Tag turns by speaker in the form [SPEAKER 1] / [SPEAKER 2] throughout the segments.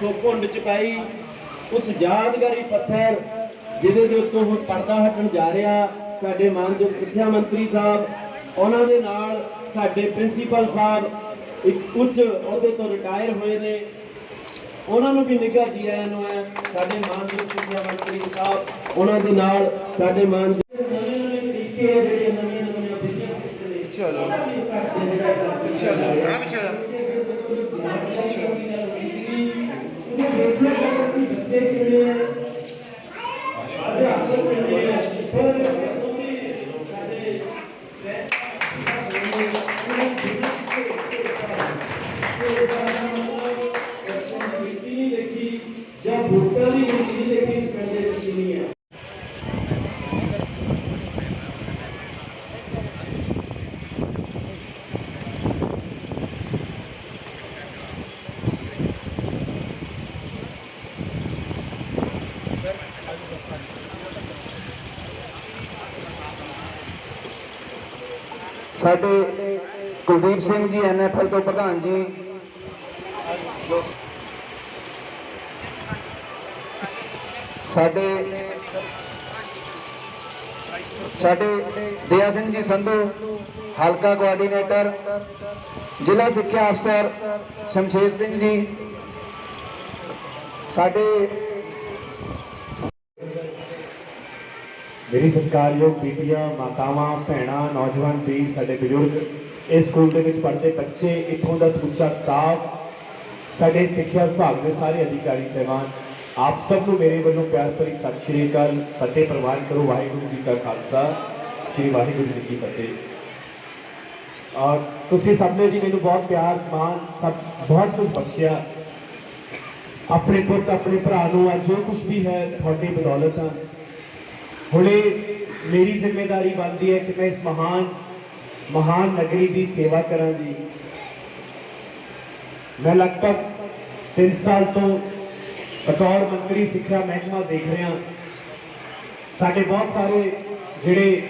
[SPEAKER 1] ਸੋ ਘੁੰਡ ਚੁਕਾਈ ਉਸ ਯਾਦਗਾਰੀ ਪੱਥਰ ਜਿਹਦੇ ਦੇ ਉੱਤੋਂ ਹੁਣ ਪਰਦਾ ਹਟਣ ਜਾ ਰਿਹਾ। ਸਾਡੇ ਮਾਨਯੋਗ ਸਿੱਖਿਆ ਮੰਤਰੀ ਸਾਹਿਬ ਉਹਨਾਂ ਦੇ ਨਾਲ ਸਾਡੇ ਪ੍ਰਿੰਸੀਪਲ ਸਾਹਿਬ ਇੱਕ ਉੱਚ ਅਹੁਦੇ ਤੋਂ ਰਿਟਾਇਰ ਹੋਏ ਨੇ। ਉਹਨਾਂ ਨੂੰ ਵੀ ਨਿੱਘਾ ਜੀ ਆਇਆਂ ਨੂੰ ਹੈ ਸਾਡੇ ਮਾਨਯੋਗ ਸਿੱਖਿਆ ਮੰਤਰੀ ਸਾਹਿਬ ਉਹਨਾਂ ਦੇ ਨਾਲ ਸਾਡੇ ਮਾਨਯੋਗ ਨਵੇਂ ਨਵੇਂ ਤਰੀਕੇ ਆ ਜਿਹੜੇ ਨਵੀਆਂ ਨਵੀਆਂ ਵਿਧੀਆਂ ਚਲੋ ਜਾਂ ਵੋਟਾਂ ਦੀ ਗਿਣਤੀ ਦੇਖੀ ਪਿੰਡ ਦੇ ਵਿੱਚ ਨਹੀਂ ਹੈ।
[SPEAKER 2] ਸਾਡੇ ਕੁਲਦੀਪ ਸਿੰਘ ਜੀ ਐਨਐਫਐਲ ਤੋਂ ਪ੍ਰਧਾਨ ਜੀ। ਸਾਡੇ ਸਾਡੇ ਦਿਆ ਸਿੰਘ ਜੀ ਸੰਧੂ, ਹਲਕਾ ਕੋਆਰਡੀਨੇਟਰ ਜ਼ਿਲ੍ਹਾ ਸਿੱਖਿਆ ਅਫਸਰ ਸ਼ਮਸ਼ੇਰ ਸਿੰਘ ਜੀ, ਸਾਡੇ
[SPEAKER 1] ਮੇਰੀ ਸਤਿਕਾਰਯੋਗ ਬੀਬੀਆਂ ਮਾਤਾਵਾਂ, ਭੈਣਾਂ, ਨੌਜਵਾਨ ਵੀਰ ਸਾਡੇ ਬਜ਼ੁਰਗ, ਇਸ ਸਕੂਲ ਦੇ ਵਿੱਚ ਪੜ੍ਹਦੇ ਬੱਚੇ, ਇੱਥੋਂ ਦਾ ਸਮੁੱਚਾ ਸਟਾਫ ਸਾਡੇ ਸਿੱਖਿਆ ਵਿਭਾਗ ਦੇ ਸਾਰੇ ਅਧਿਕਾਰੀ, ਸਹਿਬਾਨ ਆਪ ਸਭ ਨੂੰ ਮੇਰੇ ਵੱਲੋਂ ਪਿਆਰ ਭਰੀ ਸਤਿ ਸ਼੍ਰੀ ਅਕਾਲ। ਫਤਿਹ ਪ੍ਰਵਾਨ ਕਰੋ। ਵਾਹਿਗੁਰੂ ਜੀ ਕਾ ਖਾਲਸਾ। ਸ੍ਰੀ ਵਾਹਿਗੁਰੂ ਜੀ ਕੀ ਫਤਿਹ। ਔਰ ਤੁਸੀਂ ਸਭ ਨੇ ਜੀ ਮੈਨੂੰ ਬਹੁਤ ਪਿਆਰ, ਮਾਣ, ਸਭ ਬਹੁਤ ਕੁਝ ਬਖਸ਼ਿਆ। ਆਪਣੇ ਪੁੱਤ, ਆਪਣੇ ਭਰਾ ਨੂੰ ਅੱਜ ਜੋ ਕੁਝ ਵੀ ਹੈ, ਤੁਹਾਡੀ ਬਦੌਲਤ ਆ। ਹੁਣੇ ਮੇਰੀ ਜ਼ਿੰਮੇਵਾਰੀ ਬਣਦੀ ਹੈ ਕਿ ਮੈਂ ਇਸ ਮਹਾਨ ਮਹਾਨ ਨਗਰੀ ਦੀ ਸੇਵਾ ਕਰਾਂ ਜੀ। ਮੈਂ ਲਗਭਗ 3 ਸਾਲ ਤੋਂ ਬਤੌਰ ਮੰਤਰੀ ਸਿੱਖਿਆ ਮਹਿਕਮਾ ਦੇਖ ਰਿਹਾ ਸਾਡੇ ਬਹੁਤ ਸਾਰੇ ਜਿਹੜੇ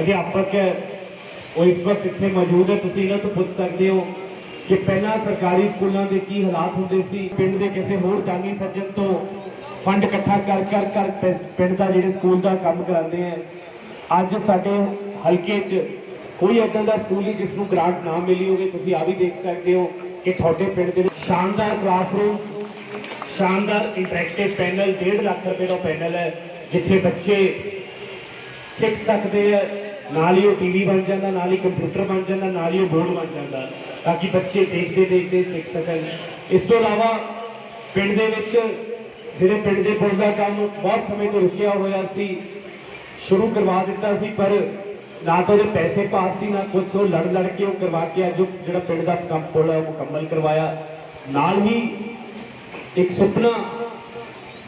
[SPEAKER 1] ਅਧਿਆਪਕ ਹੈ, ਉਹ ਇਸ ਵਕਤ ਇੱਥੇ ਮੌਜੂਦ ਹੈ। ਤੁਸੀਂ ਇਹਨਾਂ ਤੋਂ ਪੁੱਛ ਸਕਦੇ ਹੋ ਕਿ ਪਹਿਲਾਂ ਸਰਕਾਰੀ ਸਕੂਲਾਂ ਦੇ ਕੀ ਹਾਲਾਤ ਹੁੰਦੇ ਸੀ? ਪਿੰਡ ਦੇ ਕਿਸੇ ਹੋਰ ਦਾਨੀ ਸੱਜਣ ਤੋਂ ਫੰਡ ਇਕੱਠਾ ਕਰ ਕਰ ਕਰ ਪਿੰਡ ਦਾ ਜਿਹੜੇ ਸਕੂਲ ਦਾ ਕੰਮ ਕਰਾਉਂਦੇ ਆ। ਅੱਜ ਸਾਡੇ ਹਲਕੇ 'ਚ ਕੋਈ ਏਦਾਂ ਦਾ ਸਕੂਲ ਨਹੀਂ ਜਿਸ ਨੂੰ ਗ੍ਰਾਂਟ ਨਾ ਮਿਲੀ ਹੋਵੇ। ਤੁਸੀਂ ਆ ਵੀ ਦੇਖ ਸਕਦੇ ਹੋ ਕਿ ਤੁਹਾਡੇ ਪਿੰਡ ਦੇ ਵਿੱਚ ਸ਼ਾਨਦਾਰ ਕਲਾਸਰੂਮ ਸ਼ਾਨਦਾਰ ਇੰਟਰੈਕਟਿਵ ਪੈਨਲ 1.5 ਲੱਖ ਰੁਪਏ ਦਾ ਪੈਨਲ ਹੈ, ਜਿੱਥੇ ਬੱਚੇ ਸਿੱਖ ਸਕਦੇ ਆ, ਨਾਲ ਹੀ ਉਹ ਟੀਵੀ ਬਣ ਜਾਂਦਾ, ਨਾਲ ਹੀ ਕੰਪਿਊਟਰ ਬਣ ਜਾਂਦਾ, ਨਾਲ ਹੀ ਉਹ ਬੋਰਡ ਬਣ ਜਾਂਦਾ, ਤਾਂ ਕਿ ਬੱਚੇ ਦੇਖਦੇ ਦੇਖਦੇ ਸਿੱਖ ਸਕਣ। ਇਸ ਤੋਂ ਇਲਾਵਾ ਪਿੰਡ ਦੇ ਵਿੱਚ ਜਿਹੜੇ ਪਿੰਡ ਦੇ ਪੁਲ ਦਾ ਕੰਮ ਬਹੁਤ ਸਮੇਂ ਤੋਂ ਰੁਕਿਆ ਹੋਇਆ ਸੀ, ਸ਼ੁਰੂ ਕਰਵਾ ਦਿੱਤਾ ਸੀ, ਪਰ ਨਾ ਤਾਂ ਉਹਦੇ ਪੈਸੇ ਪਾਸ ਸੀ, ਨਾ ਕੁਝ ਉਹ ਲੜ ਲੜ ਕੇ ਉਹ ਕਰਵਾ ਕੇ ਅੱਜ ਉਹ ਜਿਹੜਾ ਪਿੰਡ ਦਾ ਕੰਮ ਪੁਲ ਹੈ, ਉਹ ਮੁਕੰਮਲ ਕਰਵਾਇਆ। ਨਾਲ ਹੀ ਇੱਕ ਸੁਪਨਾ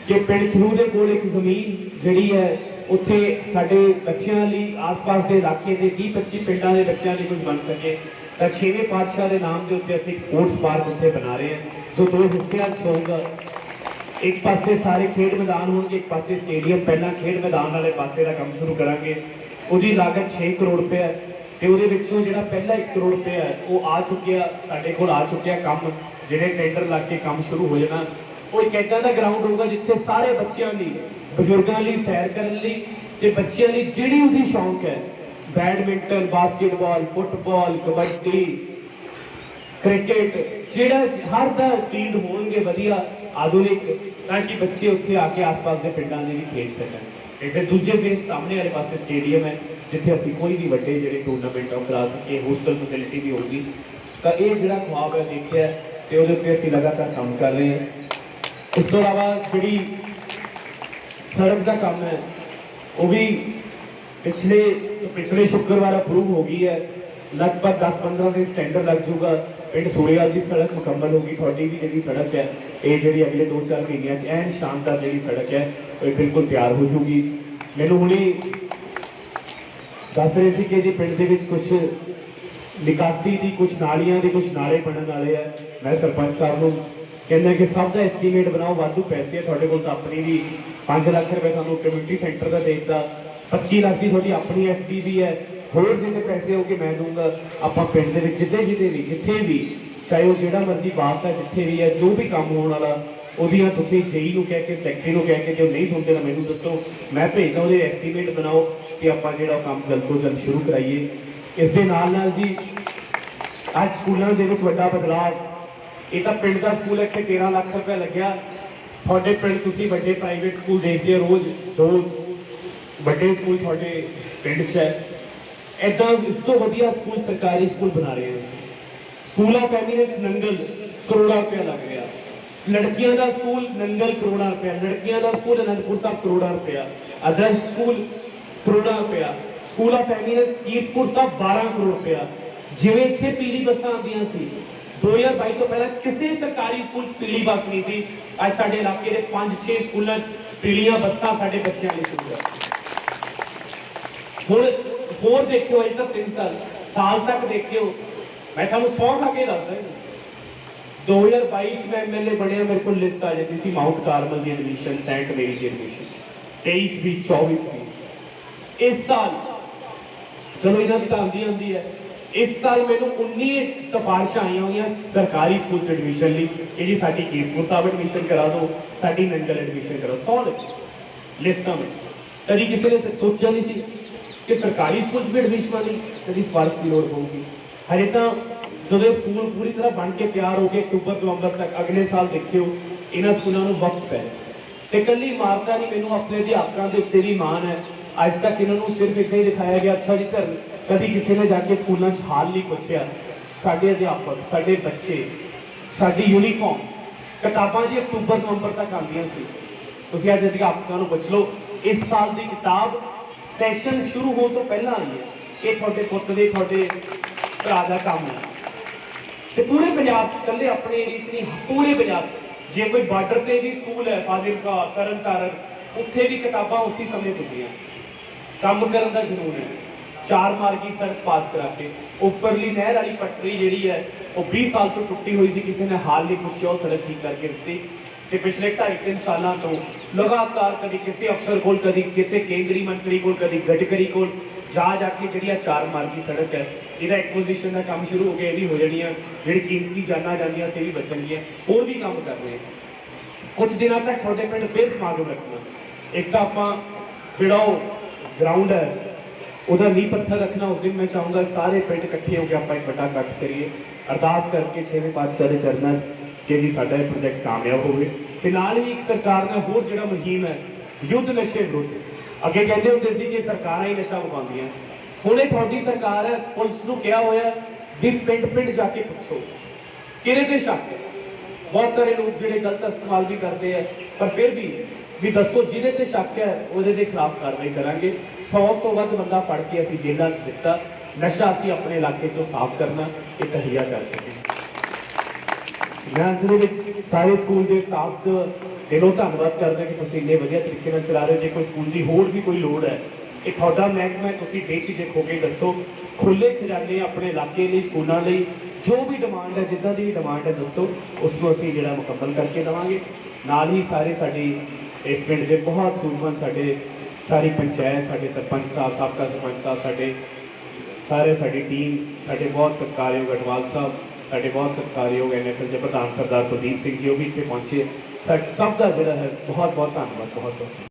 [SPEAKER 1] ਕਿ ਪਿੰਡ ਥਰੂ ਦੇ ਕੋਲ ਇੱਕ ਜ਼ਮੀਨ ਜਿਹੜੀ ਹੈ, ਉੱਥੇ ਸਾਡੇ ਬੱਚਿਆਂ ਲਈ, ਆਸ-ਪਾਸ ਦੇ ਇਲਾਕੇ ਦੇ 20 25 ਪਿੰਡਾਂ ਦੇ ਬੱਚਿਆਂ ਲਈ ਕੁਝ ਬਣ ਸਕੇ। ਤਾਂ ਛੇਵੇਂ ਪਾਤਸ਼ਾਹ ਦੇ ਨਾਮ ਦੇ ਉੱਤੇ ਅਸੀਂ ਸਪੋਰਟਸ ਪਾਰਕ ਉੱਥੇ ਬਣਾ ਰਹੇ ਹਾਂ, ਜੋ ਦੋ ਹਿੱਸਿਆਂ 'ਚ ਹੋਊਗਾ। ਇੱਕ ਪਾਸੇ ਸਾਰੇ ਖੇਡ ਮੈਦਾਨ ਹੋਣਗੇ, ਇੱਕ ਪਾਸੇ ਸਟੇਡੀਅਮ ਪਹਿਲਾਂ ਖੇਡ ਮੈਦਾਨ ਵਾਲੇ ਪਾਸੇ ਦਾ ਕੰਮ ਸ਼ੁਰੂ ਕਰਾਂਗੇ। ਉਹਦੀ ਲਾਗਤ 6 ਕਰੋੜ ਰੁਪਏ ਹੈ ਤੇ ਉਹਦੇ ਵਿੱਚੋਂ ਜਿਹੜਾ ਪਹਿਲਾ 1 ਕਰੋੜ ਰੁਪਏ ਹੈ, ਉਹ ਆ ਚੁੱਕਿਆ, ਸਾਡੇ ਕੋਲ ਆ ਚੁੱਕਿਆ ਕੰਮ, ਜਿਹੜੇ ਟੈਂਡਰ ਲੱਗ ਕੇ ਕੰਮ ਸ਼ੁਰੂ ਹੋ ਜਾਣਾ। ਉਹ ਇੱਕ ਏਦਾਂ ਦਾ ਗਰਾਊਂਡ ਹੋਊਗਾ ਜਿੱਥੇ ਸਾਰੇ ਬੱਚਿਆਂ ਲਈ, ਬਜ਼ੁਰਗਾਂ ਲਈ ਸੈਰ ਕਰਨ ਲਈ ਤੇ ਬੱਚਿਆਂ ਲਈ ਜਿਹੜੀ ਉਹਦੀ ਸ਼ੌਂਕ ਹੈ badminton basketball football kabaddi cricket ਜਿਹੜਾ ਹਰ ਦਾ ਫੀਲਡ ਹੋਣਗੇ ਵਧੀਆ, ਆਧੁਨਿਕ, ਤਾਂ ਕਿ ਬੱਚੇ ਉੱਥੇ ਆ ਕੇ ਆਸ-ਪਾਸ ਦੇ ਪਿੰਡਾਂ ਦੇ ਵੀ ਖੇਡ ਸਕਣ। ਇੱਥੇ ਦੂਜੇ ਫੇਸ ਸਾਹਮਣੇ ਵਾਲੇ ਪਾਸੇ ਸਟੇਡੀਅਮ ਹੈ, ਜਿੱਥੇ ਅਸੀਂ ਕੋਈ ਵੀ ਵੱਡੇ ਜਿਹੜੇ ਟੂਰਨਾਮੈਂਟ ਉਹ ਕਰਾ ਸਕੀਏ ਹੋਸਟਲ ਫੈਸਿਲਿਟੀ ਵੀ ਹੋਊਗੀ। ਤਾਂ ਇਹ ਜਿਹੜਾ ਖੁਆਬ ਹੈ, ਦੇਖਿਆ ਤੇ ਉਹਦੇ ਉੱਤੇ ਅਸੀਂ ਲਗਾਤਾਰ ਕੰਮ ਕਰ ਰਹੇ ਹਾਂ। ਇਸ ਤੋਂ ਇਲਾਵਾ ਜਿਹੜੀ ਸੜਕ ਦਾ ਕੰਮ ਹੈ, ਉਹ ਵੀ ਪਿਛਲੇ ਪਿਛਲੇ ਸ਼ੁੱਕਰਵਾਰ ਅਪਰੂਵ ਹੋ ਗਈ ਹੈ। ਲਗਭਗ 10-15 ਦਿਨ ਟੈਂਡਰ ਲੱਗ ਜਾਊਗਾ। ਪਿੰਡ ਸੂਰੇਵਾਲ ਦੀ ਸੜਕ ਮੁਕੰਮਲ ਹੋ ਗਈ, ਤੁਹਾਡੀ ਵੀ ਜਿਹੜੀ ਸੜਕ ਹੈ ਇਹ ਜਿਹੜੀ ਅਗਲੇ 2-4 ਮਹੀਨਿਆਂ 'ਚ ਐਨ ਸ਼ਾਨਦਾਰ ਜਿਹੜੀ ਸੜਕ ਹੈ ਉਹ ਬਿਲਕੁਲ ਤਿਆਰ ਹੋ ਜੂਗੀ। ਮੈਨੂੰ ਹੁਣੀ ਦੱਸ ਰਹੇ ਸੀ ਕਿ ਜੀ ਪਿੰਡ ਦੇ ਵਿੱਚ ਕੁਝ ਨਿਕਾਸੀ ਦੀ ਕੁਝ ਨਾਲੀਆਂ ਦੇ ਕੁਝ ਨਾਲੇ ਬਣਨ ਵਾਲੇ ਆ। ਮੈਂ ਸਰਪੰਚ ਸਾਹਿਬ ਨੂੰ ਕਹਿੰਦਾ ਕਿ ਸਭ ਦਾ ਐਸਟੀਮੇਟ ਬਣਾਓ, ਵਾਧੂ ਪੈਸੇ ਆ ਤੁਹਾਡੇ ਕੋਲ ਤਾਂ ਆਪਣੀ ਵੀ। 5 ਲੱਖ ਰੁਪਏ ਤੁਹਾਨੂੰ ਕਮਿਊਨਿਟੀ ਸੈਂਟਰ ਦਾ ਦੇਤਾ। 25 ਲੱਖ ਦੀ ਤੁਹਾਡੀ ਆਪਣੀ ਐਸਡੀ ਵੀ ਹੈ। ਹੋਰ ਜਿੰਨੇ ਪੈਸੇ ਹੋਗੇ ਮੈਂ ਦੂੰਗਾ ਆਪਾਂ ਪਿੰਡ ਦੇ ਵਿੱਚ ਜਿੱਦੇ ਜਿੱਦੇ ਵੀ, ਜਿੱਥੇ ਵੀ ਚਾਹੇ ਉਹ ਜਿਹੜਾ ਮਰਜ਼ੀ ਬਾਸ ਹੈ, ਜਿੱਥੇ ਵੀ ਹੈ, ਜੋ ਵੀ ਕੰਮ ਹੋਣ ਵਾਲਾ, ਉਹਦੀਆਂ ਤੁਸੀਂ ਜੇਈ ਨੂੰ ਕਹਿ ਕੇ, ਸੈਕਟਰੀ ਨੂੰ ਕਹਿ ਕੇ, ਜੋ ਨਹੀਂ ਸੁਣਦੇ ਤਾਂ ਮੈਨੂੰ ਦੱਸੋ। ਮੈਂ ਭੇਜਦਾ ਉਹਦੇ ਐਸਟੀਮੇਟ ਬਣਾਓ ਕਿ ਆਪਾਂ ਜਿਹੜਾ ਉਹ ਕੰਮ ਜਲਦ ਤੋਂ ਜਲਦ ਸ਼ੁਰੂ ਕਰਾਈਏ। ਇਸ ਦੇ ਨਾਲ ਨਾਲ ਜੀ, ਅੱਜ ਸਕੂਲਾਂ ਦੇ ਵਿੱਚ ਵੱਡਾ ਬਦਲਾਅ। ਇਹ ਤਾਂ ਪਿੰਡ ਦਾ ਸਕੂਲ ਇੱਥੇ 13 ਲੱਖ ਰੁਪਏ ਲੱਗਿਆ। ਤੁਹਾਡੇ ਪਿੰਡ ਤੁਸੀਂ ਵੱਡੇ ਪ੍ਰਾਈਵੇਟ ਸਕੂਲ ਦੇਖਦੇ ਹੋ ਰੋਜ਼, ਦੋ ਵੱਡੇ ਸਕੂਲ ਤੁਹਾਡੇ ਪਿੰਡ 'ਚ ਹੈ। ਐਦਾਂ ਇਸ ਤੋਂ ਵਧੀਆ ਸਕੂਲ ਸਰਕਾਰੀ ਸਕੂਲ ਬਣਾ ਰਹੇ ਹੋ। ਸਕੂਲ ਆਫ ਐਮੀਨੈਂਸ ਨੰਗਲ ਕਰੋੜਾਂ ਰੁਪਏ ਲੱਗ ਰਿਹਾ ਲੜਕੀਆਂ ਦਾ ਸਕੂਲ ਨੰਗਲ ਕਰੋੜਾਂ ਰੁਪਏ ਲੜਕੀਆਂ ਦਾ ਸਕੂਲ ਅਨੰਦਪੁਰ ਸਾਹਿਬ ਕਰੋੜਾਂ ਰੁਪਏ ਆਦਰਸ਼ ਸਕੂਲ ਕਰੋੜਾਂ ਰੁਪਏ school of eminence Kiratpur Sahib 12 crore ਰੁਪਏ ਜਿਵੇਂ ਇੱਥੇ ਪੀਲੀ ਬੱਸਾਂ ਆਉਂਦੀਆਂ ਸੀ 2022 ਤੋਂ ਪਹਿਲਾਂ ਕਿਸੇ ਸਰਕਾਰੀ ਸਕੂਲ 'ਚ ਪੀਲੀ ਬੱਸ ਨਹੀਂ ਸੀ। ਅੱਜ ਸਾਡੇ ਇਲਾਕੇ ਦੇ 5-6 ਸਕੂਲਾਂ 'ਚ ਪੀਲੀਆਂ ਬੱਸਾਂ ਸਾਡੇ ਬੱਚਿਆਂ ਲਈ ਸ਼ੁਰੂ ਹੈ ਹੁਣ ਹੋਰ ਦੇਖਿਓ ਅਜੇ ਤਾਂ 3 ਸਾਲ ਸਾਲ ਤੱਕ ਦੇਖਿਓ ਮੈਂ ਤੁਹਾਨੂੰ ਸੌ ਖਾ ਕੇ ਦੱਸਦਾ ਜੀ। 2022 ਚ ਮੈਂ ਐਮਐਲਏ ਬਣਿਆ, ਮੇਰੇ ਕੋਲ ਲਿਸਟ ਆ ਜਾਂਦੀ ਸੀ ਮਾਊਂਟ ਕਾਰਮਲ ਦੀ ਐਡਮਿਸ਼ਨ ਸੈਂਟ ਮੇਰੀ ਦੀ ਐਡਮਿਸ਼ਨ 23 ਚ ਵੀ 24 ਚ ਵੀ। ਇਸ ਸਾਲ, ਚਲੋ ਇਹਨਾਂ ਦੀ ਤਾਂ ਆਉਂਦੀ ਆਉਂਦੀ ਹੈ। ਇਸ ਸਾਲ ਮੈਨੂੰ 19 ਸਿਫਾਰਿਸ਼ਾਂ ਆਈਆਂ ਹੋਈਆਂ ਸਰਕਾਰੀ ਸਕੂਲ ਚ ਐਡਮਿਸ਼ਨ ਲਈ ਕਿ ਜੀ ਸਾਡੀ ਕੀਰਤਪੁਰ ਸਾਹਿਬ ਐਡਮਿਸ਼ਨ ਕਰਾ ਦਿਓ, ਸਾਡੀ ਨੰਗਲ ਐਡਮਿਸ਼ਨ ਕਰਾ 100 ਲਿਖੀ ਲਿਸਟਾਂ ਵਿੱਚ। ਕਦੀ ਕਿਸੇ ਨੇ ਸੋਚਿਆ ਨਹੀਂ ਸੀ ਕਿ ਸਰਕਾਰੀ ਸਕੂਲ 'ਚ ਵੀ ਐਡਮਿਸ਼ਨ ਲਈ ਕਦੀ ਸਿਫਾਰਿਸ਼ ਦੀ ਲੋੜ ਹੋਊਗੀ। ਹਜੇ ਤਾਂ ਜਦੋਂ ਇਹ ਸਕੂਲ ਪੂਰੀ ਤਰ੍ਹਾਂ ਬਣ ਕੇ ਤਿਆਰ ਹੋ ਕੇ ਅਕਤੂਬਰ, ਨਵੰਬਰ ਤੱਕ ਅਗਲੇ ਸਾਲ ਦੇਖਿਓ, ਇਹਨਾਂ ਸਕੂਲਾਂ ਨੂੰ ਵਕਤ ਪੈ ਤੇ ਕੱਲੀ ਇਮਾਰਤਾਂ ਨਹੀਂ, ਮੈਨੂੰ ਆਪਣੇ ਅਧਿਆਪਕਾਂ ਦੇ ਉੱਤੇ ਵੀ ਮਾਣ ਹੈ। ਅੱਜ ਤੱਕ ਇਹਨਾਂ ਨੂੰ ਸਿਰਫ ਇੱਦਾਂ ਹੀ ਦਿਖਾਇਆ ਗਿਆ, ਅੱਛਾ ਜੀ ਧਰ ਕਦੀ ਕਿਸੇ ਨੇ ਜਾ ਕੇ ਸਕੂਲਾਂ 'ਚ ਹਾਲ ਨਹੀਂ ਪੁੱਛਿਆ। ਸਾਡੇ ਅਧਿਆਪਕ, ਸਾਡੇ ਬੱਚੇ, ਸਾਡੀ ਯੂਨੀਫਾਰਮ ਕਿਤਾਬਾਂ ਜੀ ਅਕਤੂਬਰ, ਨਵੰਬਰ ਤੱਕ ਆਉਂਦੀਆਂ ਸੀ। ਤੁਸੀਂ ਅੱਜ ਅਧਿਆਪਕਾਂ ਨੂੰ ਪੁੱਛ ਲਓ, ਇਸ ਸਾਲ ਦੀ ਕਿਤਾਬ ਸੈਸ਼ਨ ਸ਼ੁਰੂ ਹੋਣ ਤੋਂ ਪਹਿਲਾਂ ਆਈ ਹੈ। ਇਹ ਤੁਹਾਡੇ ਪੁੱਤ ਦੇ, ਤੁਹਾਡੇ ਭਰਾ ਦਾ ਕੰਮ ਹੈ। ਤੇ ਪੂਰੇ ਪੰਜਾਬ 'ਚ ਇਕੱਲੇ ਆਪਣੇ ਏਰੀਏ 'ਚ ਨਹੀਂ ਪੂਰੇ ਪੰਜਾਬ ਜੇ ਕੋਈ ਬਾਰਡਰ ਤੇ ਵੀ ਸਕੂਲ ਹੈ, ਫਾਜ਼ਿਲਕਾ, ਤਰਨਤਾਰਨ, ਉੱਥੇ ਵੀ ਕਿਤਾਬਾਂ ਉਸੇ ਸਮੇਂ ਹੁੰਦੀਆਂ ਕੰਮ ਕਰਨ ਦਾ ਜਨੂਨ ਹੈ। ਚਾਰ ਮਾਰਗੀ ਸੜਕ ਪਾਸ ਕਰਾ ਕੇ, ਉੱਪਰਲੀ ਨਹਿਰ ਵਾਲੀ ਪਟਰੀ ਜਿਹੜੀ ਹੈ, ਉਹ 20 ਸਾਲ ਤੋਂ ਟੁੱਟੀ ਹੋਈ ਸੀ, ਕਿਸੇ ਨੇ ਹਾਲ ਨਹੀਂ ਪੁੱਛਿਆ, ਉਹ ਸੜਕ ਠੀਕ ਕਰਕੇ ਦਿੱਤੀ। ਤੇ ਪਿਛਲੇ 2.5 ਸਾਲਾਂ ਤੋਂ ਲਗਾਤਾਰ ਕਦੀ ਕਿਸੇ ਅਫਸਰ ਕੋਲ, ਕਦੀ ਕਿਸੇ ਕੇਂਦਰੀ ਮੰਤਰੀ ਕੋਲ, ਕਦੀ ਗਡਕਰੀ ਕੋਲ ਜਾ ਜਾ ਕੇ ਜਿਹੜੀ ਆ ਚਾਰ ਮਾਰਗੀ ਸੜਕ ਹੈ, ਇਹਦਾ ਐਕੁਜੀਸ਼ਨ ਦਾ ਕੰਮ ਸ਼ੁਰੂ ਹੋ ਗਿਆ ਇਹ ਵੀ ਹੋ ਜਾਣੀ ਆ, ਜਿਹੜੀ ਕੀਮਤੀ ਜਾਨਾਂ ਜਾਂਦੀਆਂ ਸੀ ਇਹ ਵੀ ਬਚਣਗੀਆਂ, ਹੋਰ ਵੀ ਕੰਮ ਕਰ ਰਹੇ ਹਾਂ। ਕੁਝ ਦਿਨਾਂ ਤੱਕ ਤੁਹਾਡੇ ਪਿੰਡ ਫੇਰ ਸਮਾਗਮ ਰੱਖਣਾ। ਇੱਕ ਤਾਂ ਆਪਾਂ ਜਿਹੜਾ ਉਹ ਗਰਾਊਂਡ ਹੈ, ਉਹਦਾ ਨੀਂਹ ਪੱਥਰ ਰੱਖਣਾ, ਉਸ ਦਿਨ ਮੈਂ ਚਾਹੂੰਗਾ ਸਾਰੇ ਪਿੰਡ ਇਕੱਠੇ ਹੋ ਕੇ ਆਪਾਂ ਇੱਕ ਵੱਡਾ ਇਕੱਠ ਕਰੀਏ। ਅਰਦਾਸ ਕਰਕੇ ਛੇਵੇਂ ਪਾਤਸ਼ਾਹ ਦੇ ਚਰਨਾਂ 'ਚ ਕਿ ਜੀ ਸਾਡਾ ਇਹ ਪ੍ਰੋਜੈਕਟ ਕਾਮਯਾਬ ਹੋਵੇ। ਤੇ ਨਾਲ ਹੀ ਇੱਕ ਸਰਕਾਰ ਨੇ ਹੋਰ ਜਿਹੜਾ ਮੁਹਿੰਮ ਹੈ, ਯੁੱਧ ਨਸ਼ੇ ਵਿਰੁੱਧ। ਅੱਗੇ ਕਹਿੰਦੇ ਹੁੰਦੇ ਸੀ ਕਿ ਸਰਕਾਰਾਂ ਹੀ ਨਸ਼ਾ ਮੁਕਾਉਂਦੀਆਂ ਹੁਣ ਇਹ ਤੁਹਾਡੀ ਸਰਕਾਰ ਹੈ ਪੁਲਿਸ ਨੂੰ ਕਿਹਾ ਹੋਇਆ ਵੀ ਪਿੰਡ ਪਿੰਡ ਜਾ ਕੇ ਪੁੱਛੋ। ਕਿਹਦੇ ਤੇ ਸ਼ੱਕ ਹੈ? ਬਹੁਤ ਸਾਰੇ ਲੋਕ ਜਿਹੜੇ ਗਲਤ ਇਸਤੇਮਾਲ ਵੀ ਕਰਦੇ ਆ, ਪਰ ਫਿਰ ਵੀ ਵੀ ਦੱਸੋ ਜਿਹਦੇ ਤੇ ਸ਼ੱਕ ਹੈ, ਉਹਦੇ ਦੇ ਖਿਲਾਫ ਕਾਰਵਾਈ ਕਰਾਂਗੇ। 100 ਤੋਂ ਵੱਧ ਬੰਦਾ ਫੜ ਕੇ ਅਸੀਂ ਜੇਲ੍ਹਾਂ 'ਚ ਦਿੱਤਾ। ਨਸ਼ਾ ਅਸੀਂ ਆਪਣੇ ਇਲਾਕੇ 'ਚੋਂ ਸਾਫ਼ ਕਰਨਾ, ਇਹ ਤਹੀਆ ਕਰ ਸਕੇ। ਮੈਂ ਅੰਤ ਦੇ ਵਿੱਚ ਸਾਰੇ ਸਕੂਲ ਦੇ ਸਟਾਫ ਦਿਲੋਂ ਧੰਨਵਾਦ ਕਰਦਾ ਕਿ ਤੁਸੀਂ ਇੰਨੇ ਵਧੀਆ ਤਰੀਕੇ ਨਾਲ ਚਲਾ ਰਹੇ ਹੋ। ਜੇ ਕੋਈ ਸਕੂਲ ਦੀ ਹੋਰ ਵੀ ਕੋਈ ਲੋੜ ਹੈ ਇਹ ਤੁਹਾਡਾ ਮਹਿਕਮਾ ਤੁਸੀਂ ਬੇਝਿਜਕ ਹੋ ਕੇ ਦੱਸੋ। ਖੁੱਲੇ ਖਜ਼ਾਨੇ ਆਪਣੇ ਇਲਾਕੇ ਲਈ, ਸਕੂਲਾਂ ਲਈ, ਜੋ ਵੀ ਡਿਮਾਂਡ ਹੈ, ਜਿੱਦਾਂ ਦੀ ਵੀ ਡਿਮਾਂਡ ਹੈ, ਦੱਸੋ। ਉਸ ਨੂੰ ਅਸੀਂ ਜਿਹੜਾ ਮੁਕੰਮਲ ਕਰਕੇ ਦੇਵਾਂਗੇ। ਨਾਲ ਹੀ ਸਾਰੇ ਸਾਡੀ ਇਸ ਪਿੰਡ ਦੇ ਬਹੁਤ ਸੂਝਵਾਨ ਸਾਡੇ ਸਾਰੀ ਪੰਚਾਇਤ, ਸਾਡੇ ਸਰਪੰਚ ਸਾਹਿਬ, ਸਾਬਕਾ ਸਰਪੰਚ ਸਾਹਿਬ, ਸਾਡੇ ਸਾਰੇ ਸਾਡੀ ਟੀਮ ਸਾਡੇ ਬਹੁਤ ਸਤਿਕਾਰਯੋਗ ਅਟਵਾਲ ਸਾਹਿਬ ਸਾਡੇ ਬਹੁਤ ਸਤਿਕਾਰਯੋਗ ਐਨਐਫਐਲ ਦੇ ਪ੍ਰਧਾਨ ਸਰਦਾਰ ਪ੍ਰਦੀਪ ਸਿੰਘ ਜੀ ਉਹ ਵੀ ਇੱਥੇ ਪਹੁੰਚੇ ਸਾ- ਸਭ ਦਾ ਜਿਹੜਾ ਹੈ ਬਹੁਤ ਬਹੁਤ ਧੰਨਵਾਦ ਬਹੁਤ ਬਹੁਤ